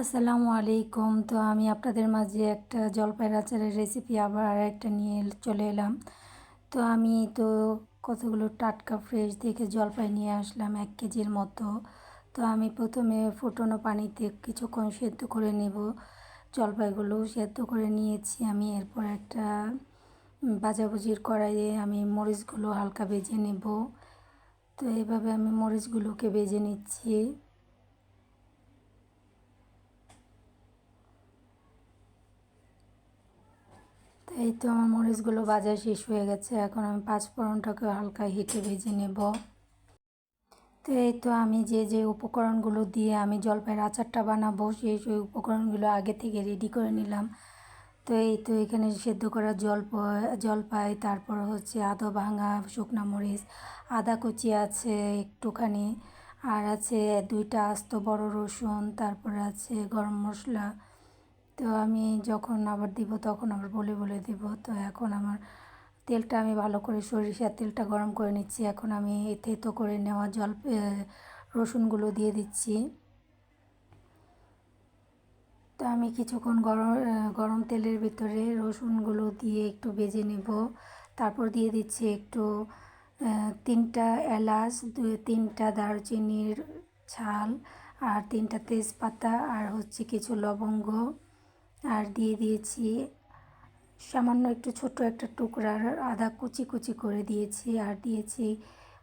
আসসালামু আলাইকুম। তো আমি আপনাদের মাঝে একটা জলপাইয়ের আচারের রেসিপি আবার আর একটা নিয়ে চলে এলাম। তো আমি তো কতগুলো টাটকা ফ্রেশ দেখে জলপাই নিয়ে আসলাম এক কেজির মতো। তো আমি প্রথমে ফুটনো পানিতে কিছুক্ষণ সেদ্ধ করে নেব। জলপাইগুলো সেদ্ধ করে নিয়েছি আমি। এরপর একটা ভাজাভুজির কড়াইয়ে আমি মরিচগুলো হালকা ভেজে নেব। তো এইভাবে আমি মরিচগুলোকে ভেজে নিচ্ছি। তো এই তো আমার মরিচগুলো ভাজা শেষ হয়ে গেছে, এখন আমি পাঁচ ফোড়নটাকে হালকা হিটে ভেজে নেব। তো এই তো আমি যে যে উপকরণগুলো দিয়ে আমি জলপাইয়ের আচারটা বানাবো, সেই সেই উপকরণগুলো আগে থেকে রেডি করে নিলাম। তো এই তো এখানে সেদ্ধ করা জলপ, জলপাই, তারপর হচ্ছে আদা ভাঙা, শুকনা মরিচ, আদা কুচি আছে একটুখানি, আর আছে দুইটা আস্ত বড় রসুন, তারপর আছে গরম মশলা তো আমি যখন আবার দিব, তখন আবার বলে বলে দিব। তো এখন আমার তেলটা আমি ভালো করে সরিষার তেলটা গরম করে নিচ্ছি। এখন আমি থেতো করে নেওয়া জল রসুনগুলো দিয়ে দিচ্ছি। তো আমি কিছুক্ষণ গরম গরম তেলের ভিতরে রসুনগুলো দিয়ে একটু ভেজে নেব। তারপর দিয়ে দিচ্ছি একটু তিনটা এলাচ, দু, তিনটা দারচিনির ছাল আর তিনটা তেজপাতা আর হচ্ছে কিছু লবঙ্গ। আর দিয়ে দিয়েছি সামান্য একটু ছোট একটা টুকরার আদা কুচি কুচি করে দিয়েছি আর দিয়েছি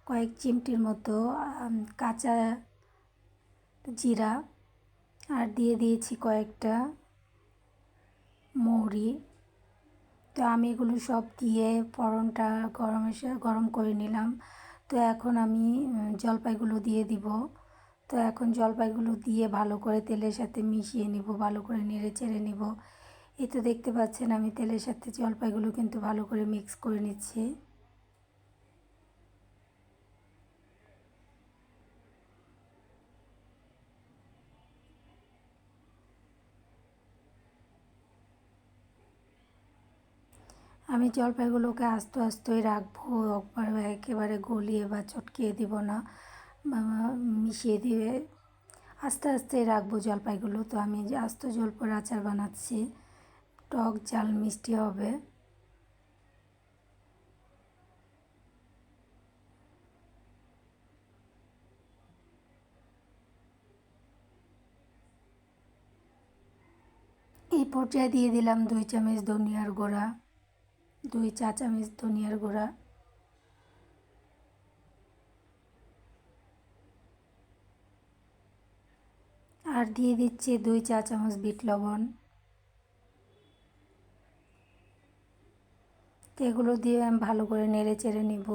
কয়েক চিমটির মতো কাঁচা জিরা আর দিয়ে দিয়েছি কয়েকটা মৌরি। তো আমি এগুলো সব দিয়ে ফোড়নটা গরমের গরম করে নিলাম। তো এখন আমি জলপাইগুলো দিয়ে দিব। তো এখন জলপাইগুলো দিয়ে ভালো করে তেলের সাথে মিশিয়ে নিব, ভালো করে নেড়ে চেড়ে নিব। এই তো দেখতে পাচ্ছেন আমি তেলের সাথে জলপাইগুলো কিন্তু ভালো করে মিক্স করে নিচ্ছি। আমি জলপাইগুলোকে আস্তে আস্তেই রাখব, একবার একেবারে গলিয়ে বা চটকিয়ে দিব না। মিশিয়ে দিয়ে আস্তে আস্তে রাখব জলপাইগুলো। তো আমি আস্ত জলপাইয়ের আচার বানাচ্ছি, টক জাল মিষ্টি হবে। এই পর্যায়ে দিয়ে দিলাম দুই চামচ ধনিয়ার গুঁড়া, দুই চা চামচ ধনিয়ার গুঁড়া। আর দিয়ে দিচ্ছি দুই চা চামচ বিট লবণ। এগুলো দিয়ে আমি ভালো করে নেড়ে চেড়ে নিব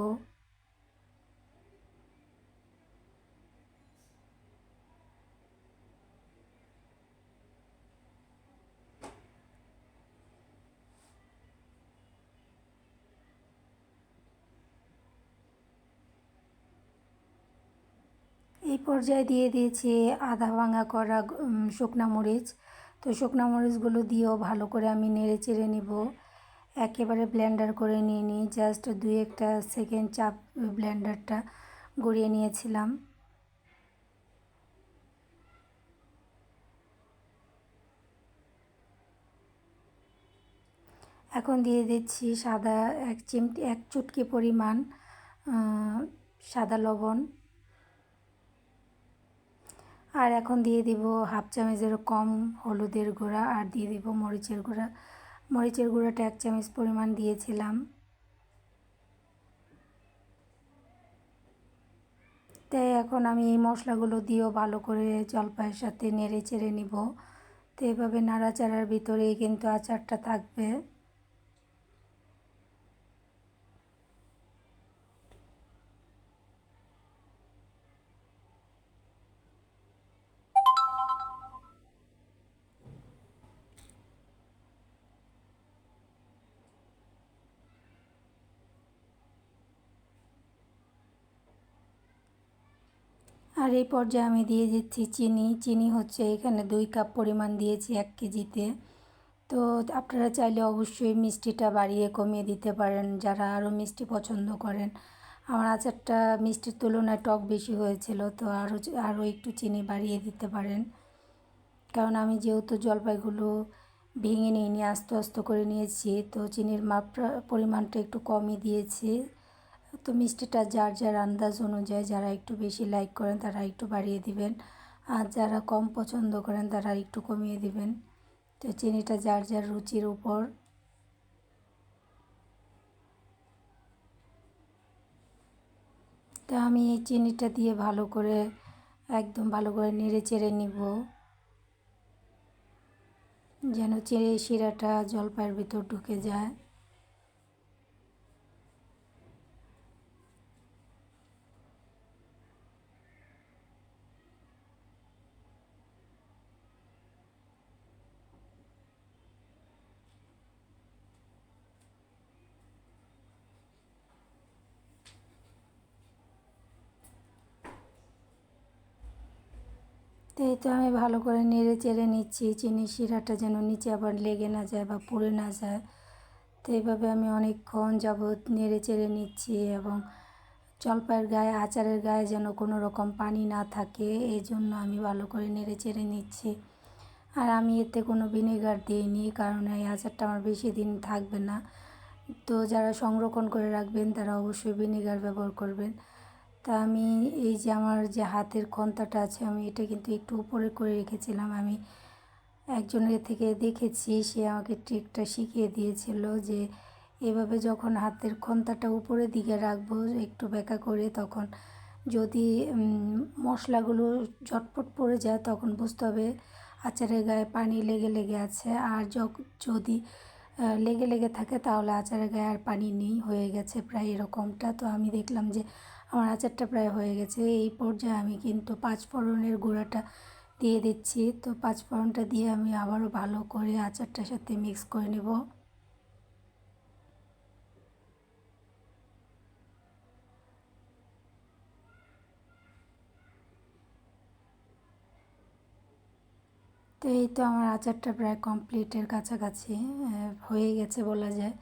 এই পর্যায়ে দিয়ে দিয়েছি আধা ভাঙা করা শুকনা মরিচ। তো শুকনা মরিচগুলো দিয়েও ভালো করে আমি নেড়ে চেড়ে নিব। একেবারে ব্লেন্ডার করে নিয়ে নিই জাস্ট দুই একটা সেকেন্ড চাপ ব্লেন্ডারটা গড়িয়ে নিয়েছিলাম। এখন দিয়ে দিচ্ছি সাদা এক চিমটি, এক চুটকি পরিমাণ সাদা লবণ। আর এখন দিয়ে দিব হাফ চামচের কম হলুদের গুঁড়া আর দিয়ে দিব মরিচের গুঁড়া। মরিচের গুঁড়াটা এক চামচ পরিমাণ দিয়েছিলাম। তাই এখন আমি এই মশলাগুলো দিয়েও ভালো করে জলপাইয়ের সাথে নেড়ে চেড়ে নিব। তো এভাবে নাড়াচাড়ার ভিতরেই কিন্তু আচারটা থাকবে। আর এই পর্যায়ে আমি দিয়ে দিচ্ছি চিনি। চিনি হচ্ছে এখানে দুই কাপ পরিমাণ দিয়েছি এক কেজিতে। তো আপনারা চাইলে অবশ্যই মিষ্টিটা বাড়িয়ে কমিয়ে দিতে পারেন, যারা আরও মিষ্টি পছন্দ করেন। আমার আচারটা মিষ্টির তুলনায় টক বেশি হয়েছিল, তো আরও আরও একটু চিনি বাড়িয়ে দিতে পারেন। কারণ আমি যেহেতু জলপাইগুলো ভেঙে নিইনি, আস্তে আস্তে করে নিয়েছি, তো চিনির মাপটা পরিমাণটা একটু কমই দিয়েছি। তো মিষ্টিটা যার যার আন্দাজ অনুযায়ী যারা একটু বেশি লাইক করেন তারা একটু বাড়িয়ে দিবেন। আর যারা কম পছন্দ করেন তারা একটু কমিয়ে দিবেন। তো চিনিটা যার যার রুচির উপর। তো আমি এই চিনিটা দিয়ে ভালো করে, একদম ভালো করে নেড়ে চেড়ে নিব। যেন চেড়ে শিরাটা জলপাইয়ের ভিতর ঢুকে যায় তো এই তো আমি ভালো করে নেড়ে চেড়ে নিচ্ছি। চিনি শিরাটা যেন নিচে আবার লেগে না যায় বা পুড়ে না যায়। তো এইভাবে আমি অনেকক্ষণ যাবৎ নেড়ে চেড়ে নিচ্ছি এবং জলপাইয়ের গায়ে, আচারের গায়ে যেন কোনো রকম পানি না থাকে, এই জন্য আমি ভালো করে নেড়ে চেড়ে নিচ্ছি। আর আমি এতে কোনো ভিনেগার দিইনি, কারণ এই আচারটা আমার বেশি দিন থাকবে না। তো যারা সংরক্ষণ করে রাখবেন, তারা অবশ্যই ভিনেগার ব্যবহার করবেন। তা আমি এই যে আমার যে হাতের খন্তাটা আছে, আমি এটা কিন্তু একটু উপরে করে রেখেছিলাম। আমি একজনের থেকে দেখেছি, সে আমাকে ট্রিকটা শিখিয়ে দিয়েছিল যে এভাবে যখন হাতের খন্তাটা উপরের দিকে রাখব একটু বেঁকা করে, তখন যদি মশলাগুলো ঝটপট পড়ে যায়, তখন বুঝতে হবে আচারের গায়ে পানি লেগে লেগে আছে। আর যদি লেগে লেগে থাকে, তাহলে আচারের গায়ে আর পানি নেই, হয়ে গেছে প্রায় এরকমটা। তো আমি দেখলাম যে আমার আচারটা প্রায় হয়ে গেছে। এই পর্যায়ে আমি কিন্তু পাঁচ ফোড়নের গুঁড়াটা দিয়ে দিচ্ছি। তো পাঁচ ফোড়নটা দিয়ে আমি আবারও ভালো করে আচারটার সাথে মিক্স করে নেব। তো এই তো আমার আচারটা প্রায় কমপ্লিটের কাছাকাছি হয়ে গেছে বলা যায়।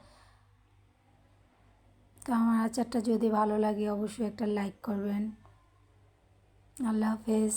তো আমার আচারটা যদি ভালো লাগে অবশ্যই একটা লাইক করবেন। আল্লাহ হাফেজ।